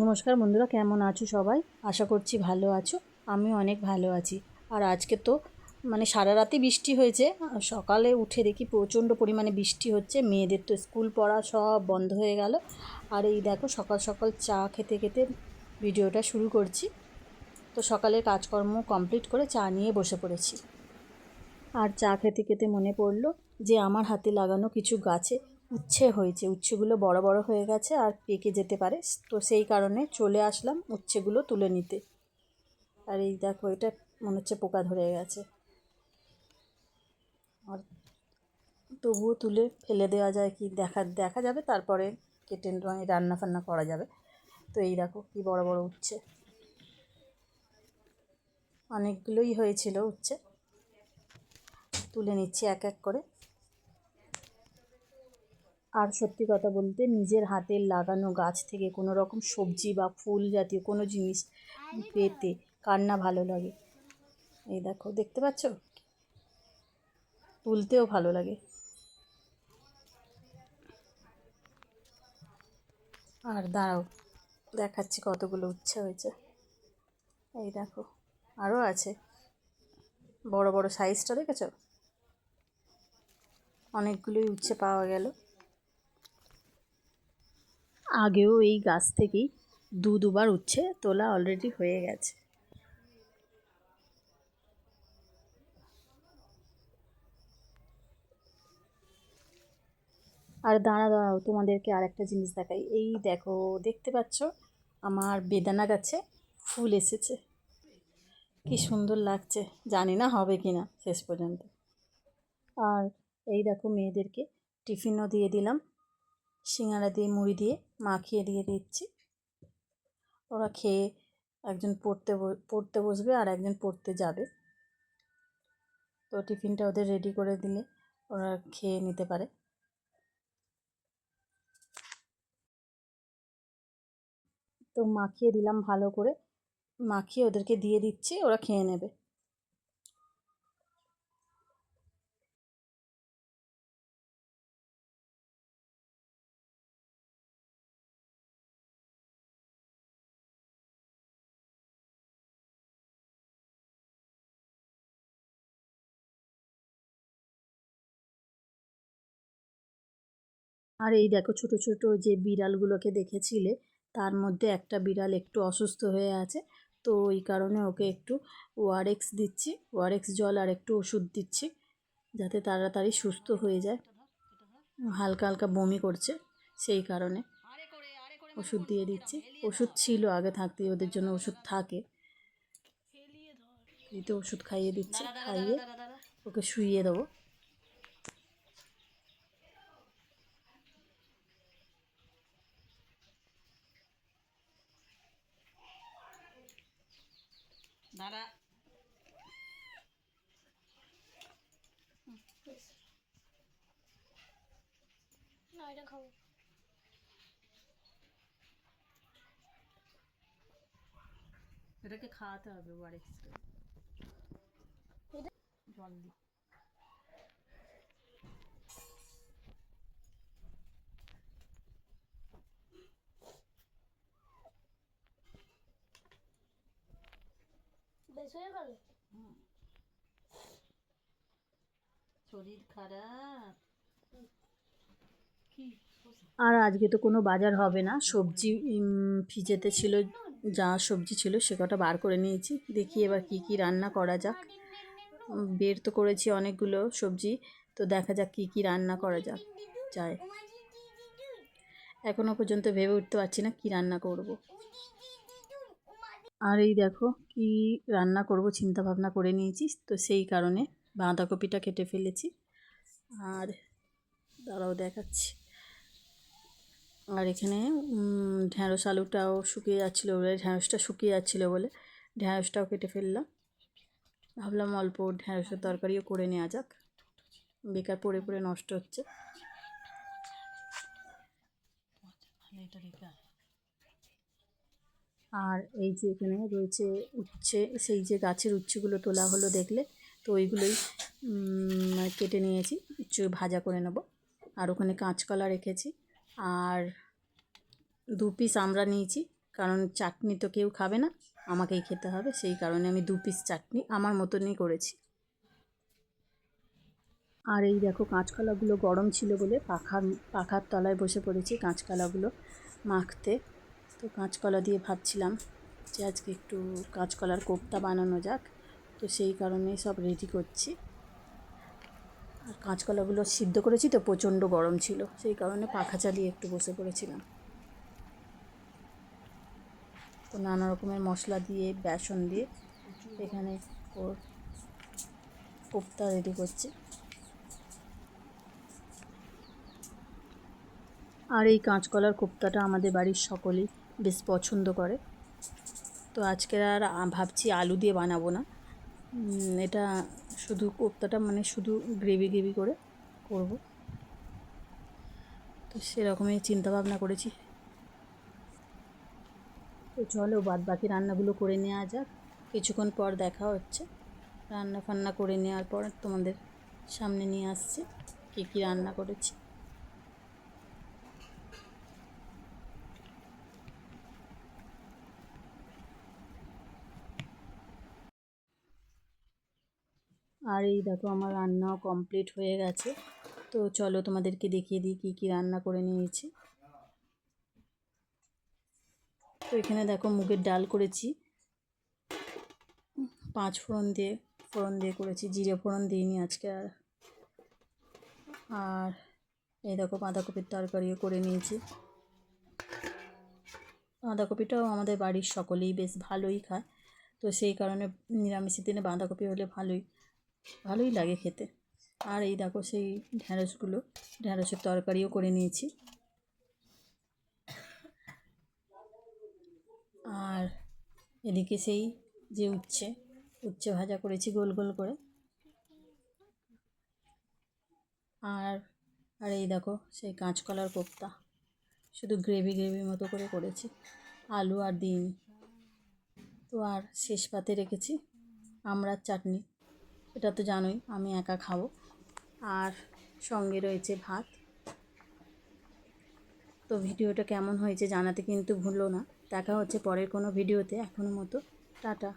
নমস্কার বন্ধুরা, কেমন আছো সবাই? আশা করছি ভালো আছো। আমি অনেক ভালো আছি। আর আজকে তো মানে সারা রাতে বৃষ্টি হয়েছে। সকালে উঠে দেখি প্রচণ্ড পরিমাণে বৃষ্টি হচ্ছে। মেয়েদের তো স্কুল পড়া সব বন্ধ হয়ে গেল। আর এই দেখো, সকাল সকাল চা খেতে খেতে ভিডিওটা শুরু করছি। তো সকালের কাজকর্ম কমপ্লিট করে চা নিয়ে বসে পড়েছি। আর চা খেতে খেতে মনে পড়ল যে, আমার হাতে লাগানো কিছু গাছে উচ্ছে হয়েছে, উচ্ছেগুলো বড় বড় হয়ে গেছে আর পেকে যেতে পারে। তো সেই কারণে চলে আসলাম উচ্ছেগুলো তুলে নিতে। আর এই দেখো, এটা মনে হচ্ছে পোকা ধরে গেছে। আর তবুও তুলে ফেলে দেওয়া যায় কি দেখা দেখা যাবে, তারপরে কেটে রান্না ফান্না করা যাবে। তো এই দেখো কি বড় বড় উচ্ছে। অনেকগুলোই হয়েছিল উচ্ছে। তুলে নিচ্ছি এক এক করে। আর সত্যি কথা বলতে নিজের হাতের লাগানো গাছ থেকে কোনো রকম সবজি বা ফুল জাতীয় কোনো জিনিস পেতে কার না ভালো লাগে? এই দেখো, দেখতে পাচ্ছ? তুলতেও ভালো লাগে। আর দাঁড়াও, দেখাচ্ছি কতগুলো উচ্ছে হয়েছে। এই দেখো আরও আছে। বড় বড় সাইজটা দেখেছ? অনেকগুলোই উচ্ছে পাওয়া গেল। আগেও এই গাছ থেকেই দু দুবার উচ্ছে তোলা অলরেডি হয়ে গেছে। আর দাঁড়া দাঁড়াও, তোমাদেরকে আর একটা জিনিস দেখাই। এই দেখো, দেখতে পাচ্ছ? আমার বেদানা গাছে ফুল এসেছে। কি সুন্দর লাগছে। জানি না হবে কি না শেষ পর্যন্ত। আর এই দেখো, মেয়েদেরকে টিফিনও দিয়ে দিলাম। সিঙ্গারা দিয়ে, মুড়ি দিয়ে মাখিয়ে দিয়ে দিচ্ছি। ওরা খেয়ে একজন পড়তে পড়তে বসবে আর একজন পড়তে যাবে। তো টিফিনটা ওদের রেডি করে দিলে ওরা খেয়ে নিতে পারে। তো মাখিয়ে দিলাম ভালো করে। মাখিয়ে ওদেরকে দিয়ে দিচ্ছি, ওরা খেয়ে নেবে। আর এই দেখো ছোট ছোট যে বিড়ালগুলোকে দেখেছিলে, তার মধ্যে একটা বিড়াল একটু অসুস্থ হয়ে আছে, তো ওই কারণে ওকে একটু ওআরএক্স দিচ্ছি ওআরএক্স জল আর একটু ওষুধ দিচ্ছি, যাতে তাড়াতাড়ি সুস্থ হয়ে যায়। হালকা হালকা বমি করছে, সেই কারণে ওষুধ দিয়ে দিচ্ছি। ওষুধ ছিল, আগে থাকতেই ওদের জন্য ওষুধ থাকে। এই তো ওষুধ খাইয়ে দিচ্ছি, খাইয়ে ওকে শুইয়ে দেবো দাঁড়া না এটা খাব। এটাকে খাওয়াতে হবে বাড়ি জল দি। বেশ হয়ে গেল? শরীর খারাপ। আর আজকে তো কোনো বাজার হবে না। সবজি ফ্রিজেতে ছিল যা সবজি ছিল সে কটা বার করে নিয়েছি। দেখি এবার কি কি রান্না করা যাক। বের তো করেছি অনেকগুলো সবজি। তো দেখা যাক কি কি রান্না করা যাক। যায় এখনও পর্যন্ত ভেবে উঠতে পারছি না কি রান্না করব। আর এই দেখো কি রান্না করব চিন্তা ভাবনা করে নিয়েছি। তো সেই কারণে বাঁধাকপিটা কেটে ফেলেছি। আর দাঁড়াও দেখাচ্ছি। আর এখানে ঢ্যাঁড়স আলুটাও শুকিয়ে যাচ্ছিল বলে, ঢ্যাঁড়সটা শুকিয়ে যাচ্ছিল বলে ঢ্যাঁড়সটাও কেটে ফেললাম। ভাবলাম অল্প ঢ্যাঁড়সের তরকারিও করে নেওয়া যাক। বেকার পড়ে পড়ে নষ্ট হচ্ছে। আর এই যে এখানে রয়েছে উচ্ছে, সেই যে গাছের উচ্ছেগুলো তোলা হলো দেখলে তো ওইগুলোই কেটে নিয়েছি। উচ্ছে ভাজা করে নেব। আর ওখানে কাঁচকলা রেখেছি। আর দু পিস আমরা নিয়েছি, কারণ চাটনি তো কেউ খাবে না, আমাকেই খেতে হবে। সেই কারণে আমি দু পিস চাটনি আমার মতনই করেছি। আর এই দেখো, কাঁচকলাগুলো গরম ছিল বলে পাখার পাখার তলায় বসে পড়েছি কাঁচকলাগুলো মাখতে। তো কাঁচকলা দিয়ে ভাবছিলাম যে আজকে একটু কাঁচকলার কোপ্তা বানানো যাক। তো সেই কারণেই সব রেডি করছি। আর কাঁচকলাগুলো সিদ্ধ করেছি তো, প্রচণ্ড গরম ছিল। সেই কারণে পাখা চালিয়ে একটু বসে পড়েছিলাম। তো নানা রকমের মশলা দিয়ে, বেসন দিয়ে এখানে ওর কোপ্তা রেডি করছে। আর এই কাঁচকলার কোপ্তাটা আমাদের বাড়ির সকলেই বেশ পছন্দ করে। তো আজকে আর ভাবছি আলু দিয়ে বানাবো না। এটা শুধু কোপ্তাটা মানে শুধু গ্রেভি গ্রেভি করে করব। তো সেরকমই চিন্তা ভাবনা করেছি। তো চলো বাদ বাকি রান্নাগুলো করে নেওয়া যাক। কিছুক্ষণ পর দেখা হচ্ছে। রান্না ফান্না করে নেওয়ার পর তোমাদের সামনে নিয়ে আসছি। কী কী রান্না করেছি। এই দেখো আমার রান্নাও কমপ্লিট হয়ে গেছে। তো চলো তোমাদেরকে দেখিয়ে দিই কী কী রান্না করে নিয়েছি। তো এখানে দেখো মুগের ডাল করেছি। পাঁচ ফোড়ন দিয়ে ফোড়ন দিয়ে করেছি, জিরে ফোড়ন দিইনি আজকে আর। আর এই দেখো বাঁধাকপির তরকারিও করে নিয়েছি। বাঁধাকপিটাও আমাদের বাড়ির সকলেই বেশ ভালোই খায়। তো সেই কারণে নিরামিষের দিনে বাঁধাকপি হলে ভালোই। ভালোই লাগে খেতে। আর এই দেখো সেই ঢ্যাঁড়সগুলো ঢ্যাঁড়সের তরকারিও করে নিয়েছি। আর এদিকে সেই যে উচ্ছে উচ্ছে ভাজা করেছি গোল গোল করে। আর আর এই দেখো সেই কাঁচকলার কোপ্তা, শুধু গ্রেভি গ্রেভি মতো করে করেছি, আলু আর দিইনি তো আর শেষ পাতে রেখেছি, আমড়ার চাটনি। এটা তো জানোই, আমি একা খাব। আর সঙ্গে রয়েছে ভাত। তো ভিডিওটা কেমন হয়েছে জানাতে কিন্তু ভুলো না। দেখা হচ্ছে পরের কোনো ভিডিওতে এখনও মতো, টাটা।